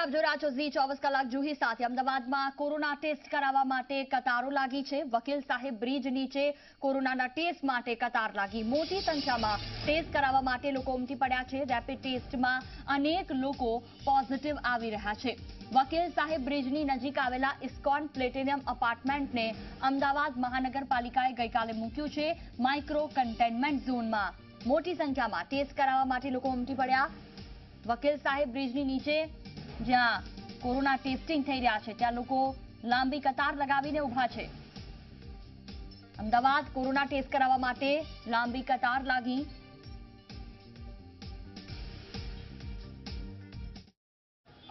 આપ જોઈ રહ્યા છો ઝી ચોવીસ કલાક જુહી સાથે. અમદાવાદમાં કોરોના ટેસ્ટ કરાવવા માટે કતારો લાગી છે. વકીલ સાહેબ બ્રિજ નીચે કોરોનાના ટેસ્ટ માટે કતાર લાગી. મોટી સંખ્યામાં ટેસ્ટ કરાવવા માટે લોકો ઉમટી પડ્યા છે. રેપિડ ટેસ્ટમાં અનેક લોકો પોઝિટિવ આવી રહ્યા છે. વકીલ સાહેબ બ્રિજની નજીક આવેલા ઇસ્કોન પ્લેટિનિયમ અપાર્ટમેન્ટને અમદાવાદ મહાનગરપાલિકાએ ગઈકાલે મૂક્યું છે માઇક્રો કન્ટેનમેન્ટ ઝોનમાં. મોટી સંખ્યામાં ટેસ્ટ કરાવવા માટે લોકો ઉમટી પડ્યા. વકીલ સાહેબ બ્રિજની નીચે જ્યાં કોરોના ટેસ્ટિંગ થઈ રહ્યા છે, ત્યાં લોકો લાંબી કતાર લગાવીને ઊભા છે. અમદાવાદ કોરોના ટેસ્ટ કરાવવા માટે લાંબી કતાર લાગી.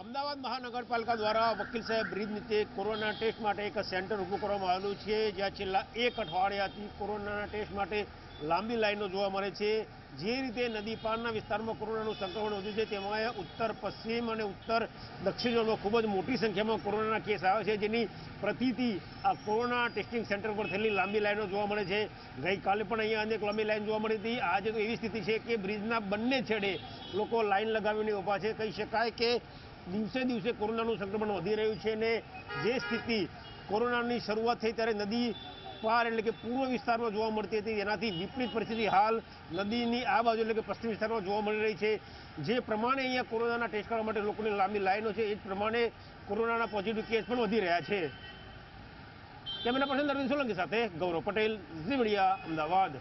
અમદાવાદ મહાનગરપાલિકા દ્વારા વકીલ સાહેબ બ્રિજ નીચે કોરોના ટેસ્ટ માટે એક સેન્ટર ઊભું કરવામાં આવેલું છે, જ્યાં છેલ્લા એક અઠવાડિયાથી કોરોનાના ટેસ્ટ માટે લાંબી લાઈનો જોવા મળે છે. જે રીતે નદી પારના વિસ્તારમાં કોરોનાનું સંક્રમણ વધ્યું છે, તેમાં ઉત્તર, પશ્ચિમ અને ઉત્તર દક્ષિણમાં ખૂબ જ મોટી સંખ્યામાં કોરોનાના કેસ આવે છે, જેની પ્રતિથી આ કોરોના ટેસ્ટિંગ સેન્ટર પર થયેલી લાંબી લાઈનો જોવા મળે છે. ગઈકાલે પણ અહીંયા અનેક લાંબી લાઈન જોવા મળી હતી. આજે તો એવી સ્થિતિ છે કે બ્રિજના બંને છેડે લોકો લાઈન લગાવીને ઊભા છે. કહી શકાય કે દિવસે દિવસે કોરોનાનું સંક્રમણ વધી રહ્યું છે અને જે સ્થિતિ કોરોનાની શરૂઆત થઈ ત્યારે નદી પાર એટલે કે પૂર્વ વિસ્તારમાં જોવા મળતી હતી. એનાથી વિપરીત પરિસ્થિતિ હાલ નદીની આ બાજુ એટલે કે પશ્ચિમ વિસ્તારમાં જોવા મળી રહી છે. જે પ્રમાણે અહીંયા કોરોનાના ટેસ્ટ કરવા માટે લોકોની લાંબી લાઈનો છે, એ જ પ્રમાણે કોરોનાના પોઝિટિવ કેસ પણ વધી રહ્યા છે. કેમેરા પર્સન અરવિંદ સોલંકી સાથે ગૌરવ પટેલ, ઝી મીડિયા, અમદાવાદ.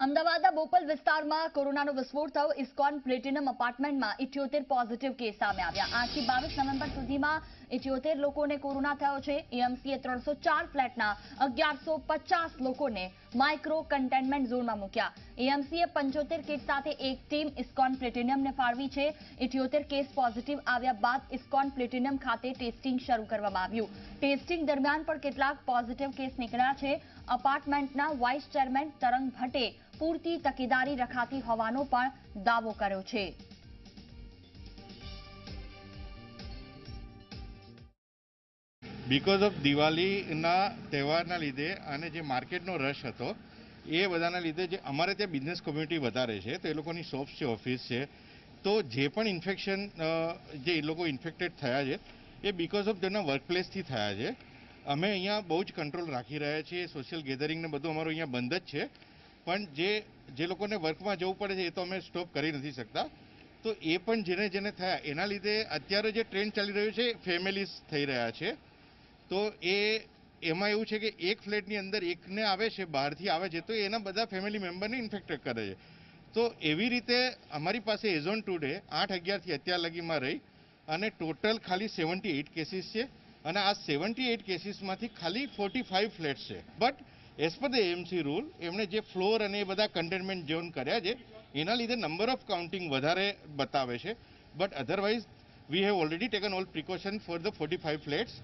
અમદાવાદના બોપલ વિસ્તારમાં કોરોનાનો વિસ્ફોટ થયો. ઇસ્કોન પ્લેટિનમ અપાર્ટમેન્ટમાં ઇઠ્યોતેર પોઝિટિવ કેસ સામે આવ્યા. આજથી બાવીસ નવેમ્બર સુધીમાં ઇઠ્યોતેર લોકોને કોરોના થયો છે. એએમસીએ ત્રણસો ચાર ફ્લેટના અગિયારસો પચાસ લોકોને માઇક્રો કન્ટેનમેન્ટ ઝોનમાં મૂક્યા. એએમસીએ પંચોતેર કિટ સાથે એક ટીમ ઇસ્કોન પ્લેટિનિયમને ફાળવી છે. ઇઠ્યોતેર કેસ પોઝિટિવ આવ્યા બાદ ઇસ્કોન પ્લેટિનિયમ ખાતે ટેસ્ટિંગ શરૂ કરવામાં આવ્યું. ટેસ્ટિંગ દરમિયાન પણ કેટલાક પોઝિટિવ કેસ નીકળ્યા છે. અપાર્ટમેન્ટના વાઇસ ચેરમેન તરંગ ભટ્ટે પૂરતી તકેદારી રખાતી હોવાનો પણ દાવો કર્યો છે. બિકોઝ ઓફ દિવાળીના તહેવારના લીધે અને જે માર્કેટનો રશ હતો, એ બધાના લીધે જે અમારે ત્યાં બિઝનેસ કોમ્યુનિટી વધારે છે, તો એ લોકોની શોપ્સ છે ઓફિસ છે, તો જે પણ ઇન્ફેક્શન જે એ લોકો ઇન્ફેક્ટેડ થયા છે, એ બિકોઝ ઓફ તેમના વર્કપ્લેસથી થયા છે. અમે અહીંયા બહુ જ કંટ્રોલ રાખી રહ્યા છીએ સોશિયલ ગેધરિંગને બધું અમારું અહીંયા બંધ જ છે. પણ જે જે લોકોને વર્કમાં જવું પડે છે, એ તો અમે સ્ટોપ કરી નથી શકતા. તો એ પણ જેને જેને થયા, એના લીધે અત્યારે જે ટ્રેન્ડ ચાલી રહ્યું છે ફેમિલીઝ થઈ રહ્યા છે. તો એ, એમાં એવું છે કે એક ફ્લેટની અંદર એકને આવે છે, બહારથી આવે છે, તો એના બધા ફેમિલી મેમ્બરને ઇન્ફેક્ટેડ કરે છે. તો એવી રીતે અમારી પાસે એઝ ઓન ટુડે આઠ અગિયારથી અત્યાર લગીમાં રહી અને ટોટલ ખાલી સેવન્ટી એઇટ કેસીસ છે અને આ સેવન્ટી એઇટ કેસીસમાંથી ખાલી ફોર્ટી ફાઇવ ફ્લેટ્સ છે but as per the MC rule એમણે જે ફ્લોર અને એ બધા કન્ટેનમેન્ટ ઝોન કર્યા છે, એના લીધે નંબર ઓફ કાઉન્ટિંગ વધારે બતાવે છે. But otherwise we have already taken all precaution for the forty five flats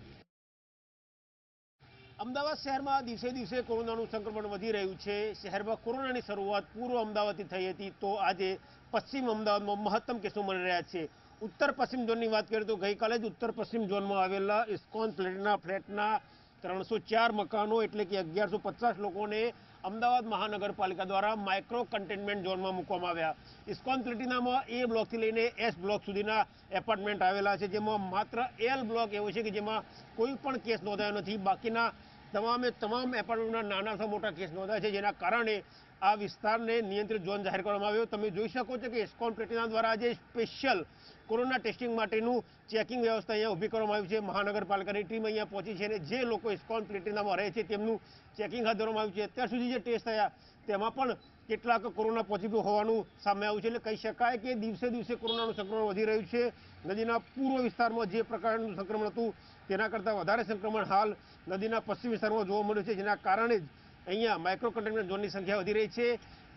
Ahmedabad શહેરમાં દિવસે દિવસે કોરોનાનું સંક્રમણ વધી રહ્યું છે. શહેરમાં કોરોનાની શરૂઆત પૂર્વ અમદાવાદથી થઈ હતી તો આજે પશ્ચિમ અમદાવાદમાં મહત્તમ કેસો મળી રહ્યા છે. ઉત્તર પશ્ચિમ ઝોનની વાત કરીએ તો ગઈકાલે જ ઉત્તર પશ્ચિમ ઝોનમાં આવેલા ઇસ્કોન ફ્લેટના ફ્લેટના ત્રણસો ચાર મકાનો એટલે કે અગિયારસો પચાસ લોકોને અમદાવાદ મહાનગરપાલિકા દ્વારા માઇક્રો કન્ટેનમેન્ટ ઝોનમાં મૂકવામાં આવ્યા. ઇસ્કોન પ્લેટિનામાં એ બ્લોકથી લઈને એસ બ્લોક સુધીના એપાર્ટમેન્ટ આવેલા છે, જેમાં માત્ર એલ બ્લોક એવો છે કે જેમાં કોઈ પણ કેસ નોંધાયો નથી. બાકીના તમામે તમામ એપાર્ટમેન્ટના નાનાથી મોટા કેસ નોંધાય છે, જેના કારણે આ વિસ્તારને નિયંત્રિત ઝોન જાહેર કરવામાં આવ્યો. તમે જોઈ શકો છો કે એસ્કોન પ્લેટિના દ્વારા આજે સ્પેશિયલ કોરોના ટેસ્ટિંગ માટેનું ચેકિંગ વ્યવસ્થા અહીંયા ઊભી કરવામાં આવી છે. મહાનગરપાલિકાની ટીમ અહીંયા પહોંચી છે અને જે લોકો ઇસ્કોન પ્લેટિનામાં રહે છે, તેમનું ચેકિંગ હાથ ધરવામાં આવ્યું છે. અત્યાર સુધી જે ટેસ્ટ થયા, તેમાં પણ કેટલાક કોરોના પોઝિટિવ હોવાનું સામે આવ્યું છે. એટલે કહી શકાય કે દિવસે દિવસે કોરોનાનું સંક્રમણ વધી રહ્યું છે. નદીના પૂર્વ વિસ્તારમાં જે પ્રકારનું સંક્રમણ હતું, તેના કરતાં વધારે સંક્રમણ હાલ નદીના પશ્ચિમ વિસ્તારમાં જોવા મળ્યું છે. જેના કારણે જ અહીંયા માઇક્રો કન્ટેનમેન્ટ ઝોનની સંખ્યા વધી રહી છે.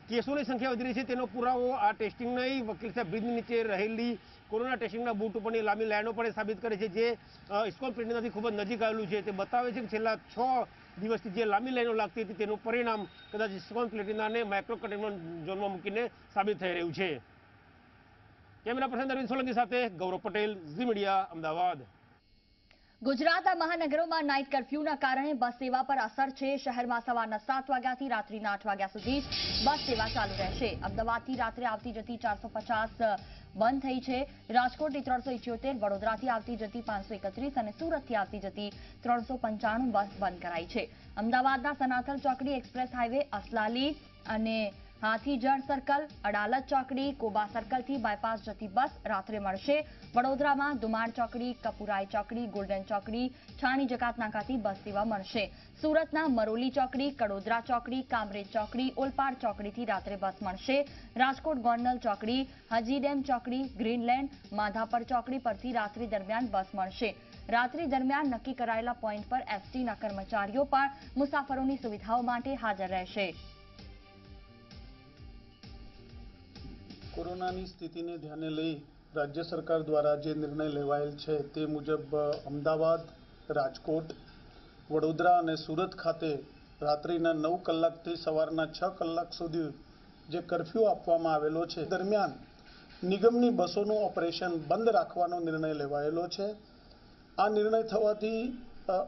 કેસોની સંખ્યા વધી રહી છે, તેનો પુરાવો આ ટેસ્ટિંગ વકીલ સાહેબ બ્રિજ નીચે રહેલી કોરોના ટેસ્ટિંગના બૂટ ઉપરની લાંબી લાઈનો પણ સાબિત કરે છે, જે ઇસ્કોન પ્રિન્ટનાથી ખૂબ જ નજીક આવેલું છે. તે બતાવે છે કે છેલ્લા છ દિવસથી જે લાંબી લાઈનો લાગતી હતી, તેનું પરિણામ કદાચ ઇસ્કોન પ્લેટિનાને માઇક્રો કન્ટેનમેન્ટ ઝોનમાં મૂકીને સાબિત થઈ રહ્યું છે. કેમેરા પર્સન અરવિંદ સોલંકી સાથે ગૌરવ પટેલ, ઝી મીડિયા, અમદાવાદ. ગુજરાતના મહાનગરોમાં નાઇટ કર્ફ્યુના કારણે બસ સેવા પર અસર છે. શહેરમાં સવારના સાત વાગ્યાથી રાત્રિના આઠ વાગ્યા સુધી બસ સેવા ચાલુ રહેશે. અમદાવાદથી રાત્રે આવતી જતી ચારસો બંધ થઈ છે. રાજકોટથી ત્રણસો ઇઠ્યોતેર, વડોદરાથી આવતી જતી પાંચસો એકત્રીસ અને સુરતથી આવતી જતી ત્રણસો પંચાણું બસ બંધ કરાઈ છે. અમદાવાદના સનાથલ ચોકડી એક્સપ્રેસ હાઈવે અસલાલી અને હાથીજળ સર્કલ અડાલત ચોકડી, કોબા સર્કલથી બાયપાસ જતી બસ રાત્રે મળશે. વડોદરામાં દુમાર ચોકડી, કપુરાઈ ચોકડી ગોલ્ડન ચોકડી, છાણી જકાત નાકાથી બસ સેવા મળશે. સુરતના મરોલી ચોકડી, કડોદરા ચોકડી, કામરેજ ચોકડી, ઓલપાડ ચોકડીથી રાત્રે બસ મળશે. રાજકોટ ગોંડલ ચોકડી હજીડેમ ચોકડી, ગ્રીનલેન્ડ, માધાપર ચોકડી પરથી રાત્રિ દરમિયાન બસ મળશે. રાત્રિ દરમિયાન નક્કી કરાયેલા પોઈન્ટ પર એસટીના કર્મચારીઓ પણ મુસાફરોની સુવિધાઓ માટે હાજર રહેશે. કોરોનાની સ્થિતિને ધ્યાને લઈ રાજ્ય સરકાર દ્વારા જે નિર્ણય લેવાયેલ છે તે મુજબ અમદાવાદ, રાજકોટ, વડોદરા અને સુરત ખાતે રાત્રિના નવ કલાકથી સવારના છ કલાક સુધી જે કરફ્યુ આપવામાં આવેલો છે, દરમિયાન નિગમની બસોનું ઓપરેશન બંધ રાખવાનો નિર્ણય લેવાયેલો છે. આ નિર્ણય થવાથી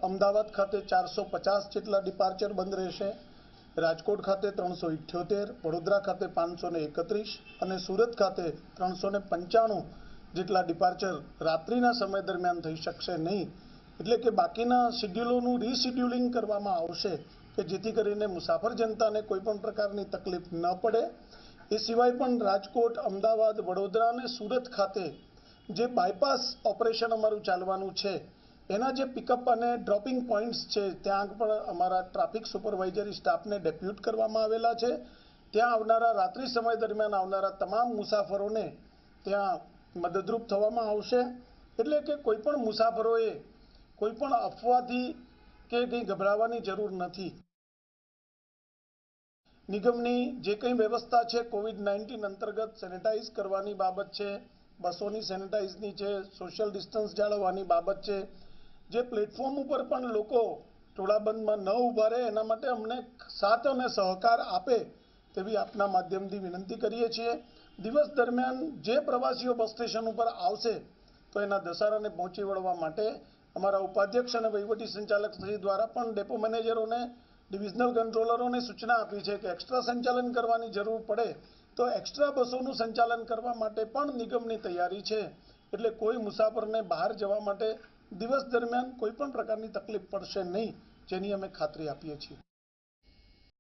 અમદાવાદ ખાતે ચારસો પચાસ જેટલા ડિપાર્ચર બંધ રહેશે. રાજકોટ ખાતે ત્રણસો ઇઠ્યોતેર, વડોદરા ખાતે પાંચસો ને એકત્રીસ અને સુરત ખાતે ત્રણસો ને પંચાણું જેટલા ડિપાર્ચર રાત્રિના સમય દરમિયાન થઈ શકશે નહીં. એટલે કે બાકીના શિડ્યુલોનું રીશિડ્યુલિંગ કરવામાં આવશે કે જેથી કરીને મુસાફર જનતાને કોઈ પણ પ્રકારની તકલીફ ન પડે. એ સિવાય પણ રાજકોટ, અમદાવાદ, વડોદરા અને સુરત ખાતે જે બાયપાસ ઓપરેશન અમારું ચાલવાનું છે એના જે પિકઅપ અને ડ્રોપિંગ પોઈન્ટ્સ છે, ત્યાં પણ અમારા ટ્રાફિક સુપરવાઇઝરી સ્ટાફને ડેપ્યુટ કરવામાં આવેલા છે. ત્યાં આવનારા રાત્રિ સમય દરમિયાન આવનારા તમામ મુસાફરોને ત્યાં મદદરૂપ થવામાં આવશે. એટલે કે કોઈપણ મુસાફરોએ કોઈપણ અફવાથી કે કંઈ ગભરાવાની જરૂર નથી. નિગમની જે કંઈ વ્યવસ્થા છે કોવિડ નાઇન્ટીન અંતર્ગત સેનેટાઈઝ કરવાની બાબત છે, બસોની સેનેટાઈઝની છે સોશિયલ ડિસ્ટન્સ જાળવવાની બાબત છે જે પ્લેટફોર્મ ઉપર પણ લોકો ટોળાબંધમાં ન ઊભા રહે, એના માટે અમને સાથ અને સહકાર આપે તેવી આપના માધ્યમથી વિનંતી કરીએ છીએ. દિવસ દરમિયાન જે પ્રવાસીઓ બસ સ્ટેશન ઉપર આવશે, તો એના દસારાને પહોંચી વળવા માટે અમારા ઉપાધ્યક્ષ અને વહીવટી સંચાલક શ્રી દ્વારા પણ ડેપો મેનેજરોને, ડિવિઝનલ કંટ્રોલરોને સૂચના આપી છે કે એક્સ્ટ્રા સંચાલન કરવાની જરૂર પડે, તો એક્સ્ટ્રા બસોનું સંચાલન કરવા માટે પણ નિગમની તૈયારી છે. એટલે કોઈ મુસાફરને બહાર જવા માટે દિવસ દરમિયાન કોઈ પણ પ્રકારની તકલીફ પડશે નહીં જેની અમે ખાતરી આપીએ છીએ.